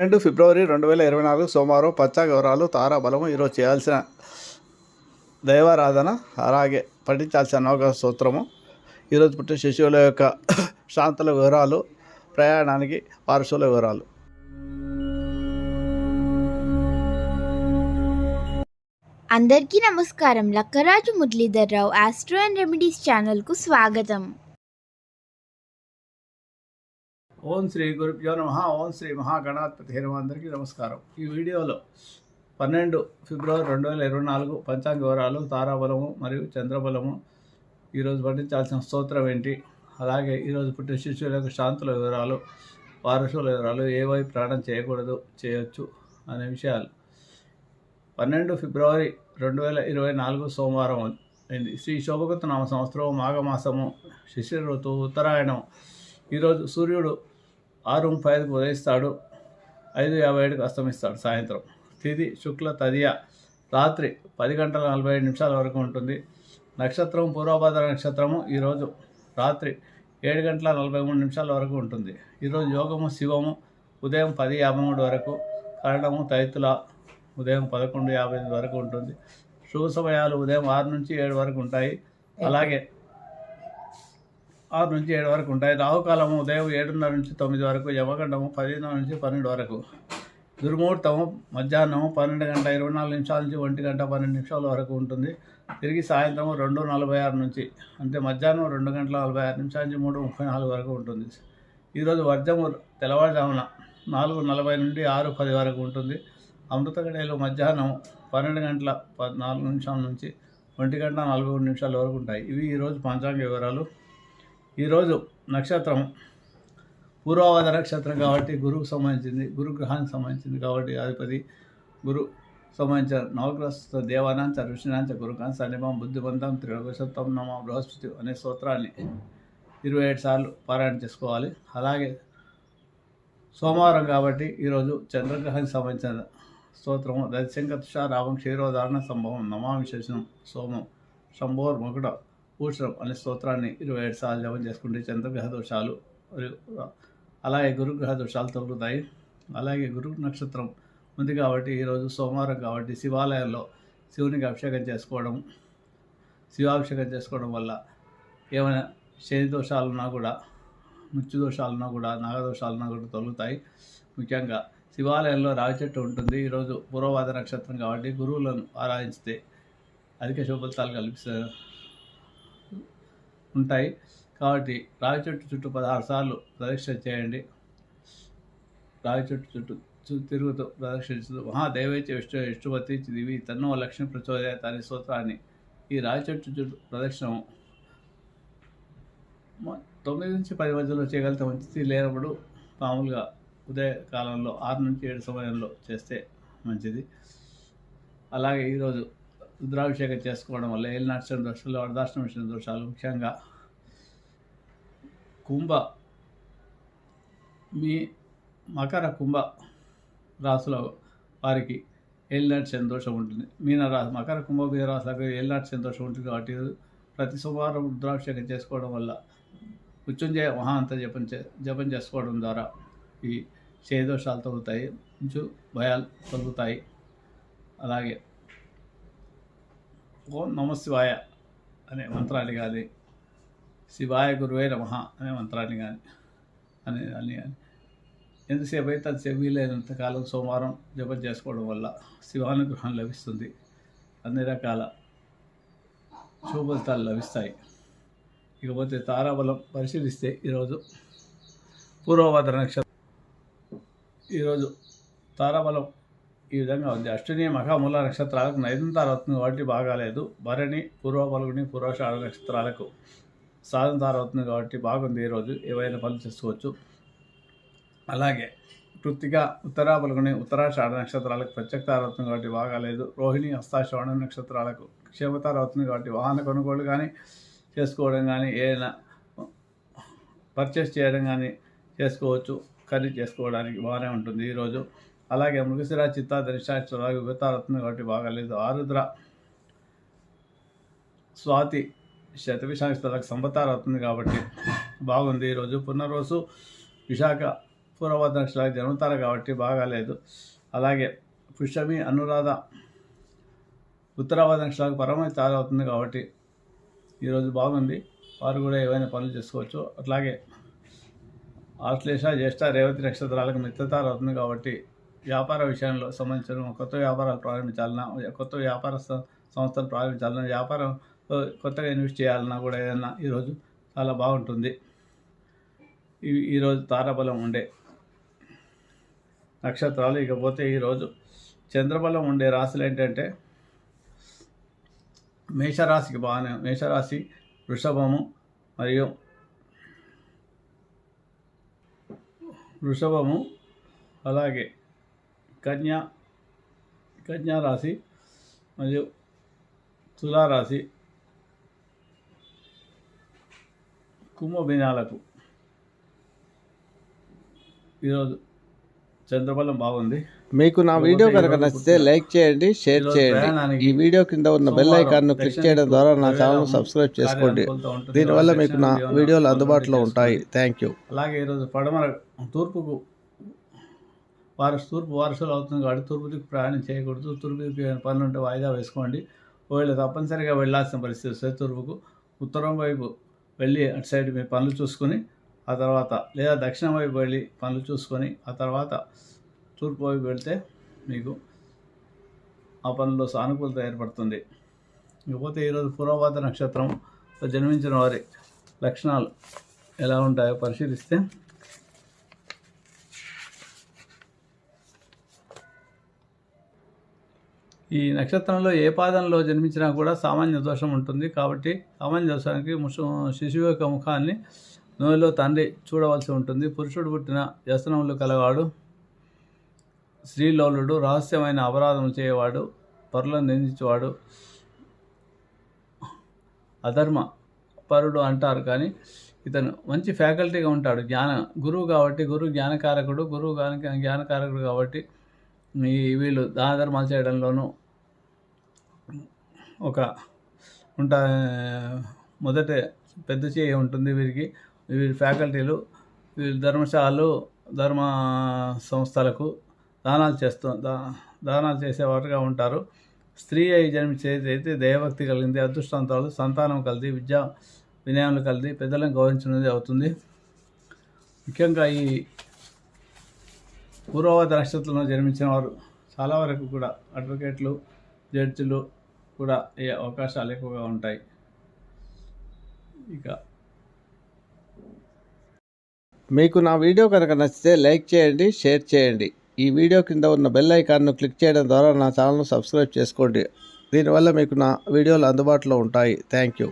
రెండు ఫిబ్రవరి రెండు వేల ఇరవై నాలుగు సోమవారం పచ్చ గౌరాలు తారాబలము ఈరోజు చేయాల్సిన దైవారాధన. అలాగే పఠించాల్సిన నవక సూత్రము ఈరోజు పుట్టిన శిశువుల యొక్క శాంతుల వివరాలు ప్రయాణానికి వారసుల వివరాలు. అందరికీ నమస్కారం. Lakkaraju Muralidhar Rao astro and remedies ఛానల్కు స్వాగతం. ఓం శ్రీ గురుభ్యో నమ. ఓం శ్రీ మహాగణాధిపతి హేమ అందరికీ నమస్కారం. ఈ వీడియోలో పన్నెండు ఫిబ్రవరి రెండు వేల ఇరవై నాలుగు పంచాంగ వివరాలు తారాబలము మరియు చంద్రబలము ఈరోజు పఠించాల్సిన స్తోత్రం ఏంటి? అలాగే ఈరోజు పుట్టిన శిష్యుల యొక్క శాంతుల వివరాలు వారసుల వివరాలు ఏవై ప్రాణం చేయకూడదు చేయొచ్చు అనే విషయాలు. పన్నెండు ఫిబ్రవరి రెండు వేల ఇరవై నాలుగు సోమవారం అయింది. శ్రీ శోభగుత నామ సంవత్సరం మాఘమాసము శిష్య ఋతువు ఉత్తరాయణం ఈరోజు సూర్యుడు ఆరు ముప్పై ఐదుకు ఉదయిస్తాడు ఐదు యాభై ఏడుకు అస్తమిస్తాడు సాయంత్రం. తిది శుక్ల తదియ. రాత్రి పది గంటల నలభై ఐదు నిమిషాల వరకు ఉంటుంది. నక్షత్రం పూర్వభద్ర నక్షత్రము ఈరోజు రాత్రి ఏడు గంటల నలభై మూడు నిమిషాల వరకు ఉంటుంది. ఈరోజు యోగము శివము ఉదయం పది యాభై మూడు వరకు. కరణము తైతుల ఉదయం పదకొండు యాభై వరకు ఉంటుంది. శుభ సమయాలు ఉదయం ఆరు నుంచి ఏడు వరకు ఉంటాయి. అలాగే ఆరు నుంచి ఏడు వరకు ఉంటాయి. రాహుకాలము ఉదయం ఏడున్నర నుంచి తొమ్మిది వరకు యమగండము పదిన్నర నుంచి పన్నెండు వరకు. దుర్ముహూర్తము మధ్యాహ్నము పన్నెండు గంట ఇరవై నాలుగు నిమిషాల నుంచి ఒంటి గంట పన్నెండు నిమిషాల వరకు ఉంటుంది. తిరిగి సాయంత్రం రెండు నలభై ఆరు నుంచి అంటే మధ్యాహ్నం రెండు గంటల నలభై ఆరు నిమిషాల నుంచి మూడు ముప్పై నాలుగు వరకు ఉంటుంది. ఈరోజు వర్జము తెల్లవారుజామున నాలుగు నలభై నుండి ఆరు పది వరకు ఉంటుంది. అమృత గడియలు మధ్యాహ్నం పన్నెండు గంటల పద్నాలుగు నిమిషాల నుంచి ఒంటి గంట నలభై నిమిషాల వరకు ఉంటాయి. ఇవి ఈరోజు పంచాంగ వివరాలు. ఈరోజు నక్షత్రం పూర్వవాద నక్షత్రం కాబట్టి గురువుకు సంబంధించింది గురుగ్రహానికి సంబంధించింది కాబట్టి అధిపతి గురు సంబంధించిన నవగ్రహ దేవానాంచ ఋషినాంచ గురుకాంత సన్నిమం బుద్ధిమంతం త్రిలోకసత్వం నమ బృహస్పతి అనే స్తోత్రాన్ని ఇరవై ఏడు సార్లు పారాయణ చేసుకోవాలి. అలాగే సోమవారం కాబట్టి ఈరోజు చంద్రగ్రహానికి సంబంధించిన స్తోత్రము దశంకర్ రావం క్షీరోధారణ సంభవం నమా విశేషం సోమం శంభోర్ ముకుట భూషణం అనే స్తోత్రాన్ని ఇరవై ఏడు సార్లు జపం చేసుకుంటే చంద్రగ్రహ దోషాలు అలాగే గురుగ్రహ దోషాలు తొలుగుతాయి. అలాగే గురు నక్షత్రం ఉంది కాబట్టి ఈరోజు సోమవారం కాబట్టి శివాలయంలో శివునికి అభిషేకం చేసుకోవడం శివాభిషేకం చేసుకోవడం వల్ల ఏమైనా శని దోషాలున్నా కూడా మృత్యు దోషాలున్నా కూడా నాగదోషాలున్నా కూడా తొలుగుతాయి. ముఖ్యంగా శివాలయంలో రావి చెట్టు ఉంటుంది. ఈరోజు పూర్వవాద నక్షత్రం కాబట్టి గురువులను ఆరాధిస్తే అధిక శుభఫలితాలు కల్పిస్తారు. ఉంటాయి. కాబట్టి రావి చెట్టు చుట్టూ పదహారు సార్లు ప్రదక్షిణ చేయండి. రావి చెట్టు చుట్టూ తిరుగుతూ ప్రదక్షించు మహాదేవైతే విష్ణు విష్ణుపతి దివి తన్నో లక్ష్మి ప్రచోదయ తని స్తోత్రాన్ని ఈ రావి చెట్టు చుట్టూ ప్రదక్షిణం తొమ్మిది నుంచి పది మధ్యలో చేయగలిగితే మంచిది లేనప్పుడు మామూలుగా ఉదయ కాలంలో ఆరు నుంచి ఏడు సమయంలో చేస్తే మంచిది. అలాగే ఈరోజు రుద్రాభిషేకం చేసుకోవడం వల్ల ఏలినాట్సిన దోషాలు అర్ధాష్టమించిన దోషాలు ముఖ్యంగా కుంభ మీ మకర కుంభ రాసుల వారికి ఏలినాటి సంతోషం ఉంటుంది. మీన రాశి మకర కుంభ మీన ఏలినాటి సంతోషం ఉంటుంది కాబట్టి ప్రతి సోమవారం రుద్రాభిషేకం చేసుకోవడం వల్ల మృత్యుంజయ మహాంత జపం చే జపం చేసుకోవడం ద్వారా ఈ దోషాలు తొలుగుతాయి కొంచెం భయాలు తొలుగుతాయి. అలాగే ఓం నమ శివాయ అనే మంత్రాన్ని కానీ శివాయ గురువే నమః అనే మంత్రాన్ని కానీ అనే అని కానీ ఎంతసేపు అయితే అంతసేపు వీలైనంత కాలం సోమవారం జపం చేసుకోవడం వల్ల శివానుగ్రహం లభిస్తుంది. అన్ని రకాల శుభఫలితాలు లభిస్తాయి. ఇకపోతే తారాబలం పరిశీలిస్తే ఈరోజు పూర్వభద్ర నక్షత్రం ఈరోజు తారాబలం ఈ విధంగా ఉంది. అశ్విని మఖామూల నక్షత్రాలకు నైదంతారవుతుంది కాబట్టి బాగాలేదు. భరణి పూర్వ పలుగుని పూర్వషాఢ నక్షత్రాలకు సాధంతార అవుతుంది కాబట్టి బాగుంది ఈరోజు ఏవైనా పనులు చేసుకోవచ్చు. అలాగే కృత్తిగా ఉత్తరా పలుగుని ఉత్తరాషాఢ నక్షత్రాలకు ప్రత్యక్తార అవుతుంది కాబట్టి బాగాలేదు. రోహిణి హస్తాశ్రవణ నక్షత్రాలకు క్షేమతార అవుతుంది కాబట్టి వాహన కొనుగోలు కానీ చేసుకోవడం కానీ ఏదైనా పర్చేస్ చేయడం కానీ చేసుకోవచ్చు. కర్రీ చేసుకోవడానికి బాగానే ఉంటుంది ఈరోజు అలాగే మృగశిర చిత్త అలాగే విభతారత్నం కాబట్టి బాగాలేదు ఆరుద్ర స్వాతి శతవిశాఖ సంవత్సరాలకు సంబతారు అవుతుంది కాబట్టి బాగుంది. ఈరోజు పునర్వసు విశాఖ పూర్వభద్ర నక్షత్రాలకు జన్మతారు కాబట్టి బాగాలేదు అలాగే పుష్యమి అనురాధ ఉత్తరావాద నక్షత్రాలకు పరమైన తార అవుతుంది కాబట్టి ఈరోజు బాగుంది. వారు కూడా ఏవైనా పనులు చేసుకోవచ్చు. అట్లాగే ఆశ్లేష జ్యేష్ఠ రేవతి నక్షత్రాలకు మిత్రతార అవుతుంది కాబట్టి వ్యాపార విషయంలో సంబంధించిన కొత్త వ్యాపారాలు ప్రారంభించాలన్నా కొత్త వ్యాపార సంస్థలు ప్రారంభించాలన్నా వ్యాపారం కొత్తగా ఇన్వెస్ట్ చేయాలన్నా కూడా ఏదైనా ఈరోజు చాలా బాగుంటుంది. ఇవి ఈరోజు తారాబలం ఉండే నక్షత్రాలు ఇకపోతే ఈరోజు చంద్రబలం ఉండే రాశులు ఏంటంటే మేషరాశికి బాగానే మేషరాశి వృషభము మరియు వృషభము అలాగే కన్యా కన్యా రాశి మరియు తులారాశి కుంభమీనాలకు ఈరోజు చంద్రబలం బాగుంది. మీకు నా వీడియో కనుక నచ్చితే లైక్ చేయండి షేర్ చేయండి. ఈ వీడియో కింద ఉన్న బెల్ ఐకాన్ను క్లిక్ చేయడం ద్వారా నా ఛానల్ సబ్స్క్రైబ్ చేసుకోండి. దీనివల్ల మీకు నా వీడియోలు అందుబాటులో. ఉంటాయి. థ్యాంక్ యూ అలాగే ఈరోజు పడమర తూర్పుకు వారసు తూర్పు వారసులు అవుతుంది కాబట్టి తూర్పు దిక్కు ప్రయాణం చేయకూడదు. తూర్పు దిక్కు పనులు ఉంటే వాయిదా వేసుకోండి. ఒకవేళ తప్పనిసరిగా వెళ్ళాల్సిన పరిస్థితి వస్తే తూర్పుకు ఉత్తరం వైపు వెళ్ళి అటు సైడ్ మీ పనులు చూసుకొని ఆ తర్వాత లేదా దక్షిణం వైపు వెళ్ళి పనులు చూసుకొని ఆ తర్వాత తూర్పు వైపు వెళ్తే మీకు ఆ పనుల్లో సానుకూలత ఏర్పడుతుంది. ఇకపోతే ఈరోజు పూర్వపాత నక్షత్రం జన్మించిన వారి లక్షణాలు ఎలా ఉంటాయో పరిశీలిస్తే ఈ నక్షత్రంలో ఏ పాదంలో జన్మించినా కూడా సామాన్య దోషం ఉంటుంది. కాబట్టి సామాన్య దోషానికి ముసు శిశువు యొక్క ముఖాన్ని నోయిలో తండ్రి చూడవలసి ఉంటుంది. పురుషుడు పుట్టిన వ్యసనములు కలవాడు. స్త్రీలోలుడు రహస్యమైన అపరాధం చేయవాడు. పరులను నిందించేవాడు. అధర్మ పరుడు అంటారు కానీ ఇతను మంచి ఫ్యాకల్టీగా ఉంటాడు. జ్ఞాన గురువు కాబట్టి గురువు జ్ఞానకారకుడు గురువు జ్ఞాన జ్ఞానకారకుడు కాబట్టి ఈ వీళ్ళు దాన ధర్మాలు చేయడంలోనూ ఒక ఉంటా మొదట పెద్ద చేయి ఉంటుంది వీరికి. వీరి ఫ్యాకల్టీలు వీరి ధర్మశాలలు ధర్మ సంస్థలకు దానాలు చేస్తూ దా దానాలు చేసేవారుగా ఉంటారు. స్త్రీ అయి జన్మించేదైతే దైవభక్తి కలిగింది అదృష్టవంతాలు సంతానం కలిది విద్యా వినయాలు కలిది పెద్దలను గౌరవించినది అవుతుంది. ముఖ్యంగా ఈ పూర్వవత నక్షత్రంలో జన్మించిన వారు చాలా వరకు కూడా అడ్వకేట్లు జడ్జిలు కూడా అయ్యే అవకాశాలు ఎక్కువగా ఉంటాయి. ఇక మీకు నా వీడియో కనుక నచ్చితే లైక్ చేయండి షేర్ చేయండి. ఈ వీడియో కింద ఉన్న బెల్ ఐకాన్ను క్లిక్ చేయడం ద్వారా నా ఛానల్ను సబ్స్క్రైబ్ చేసుకోండి. దీనివల్ల మీకు నా వీడియోలు అందుబాటులో ఉంటాయి. Thank you.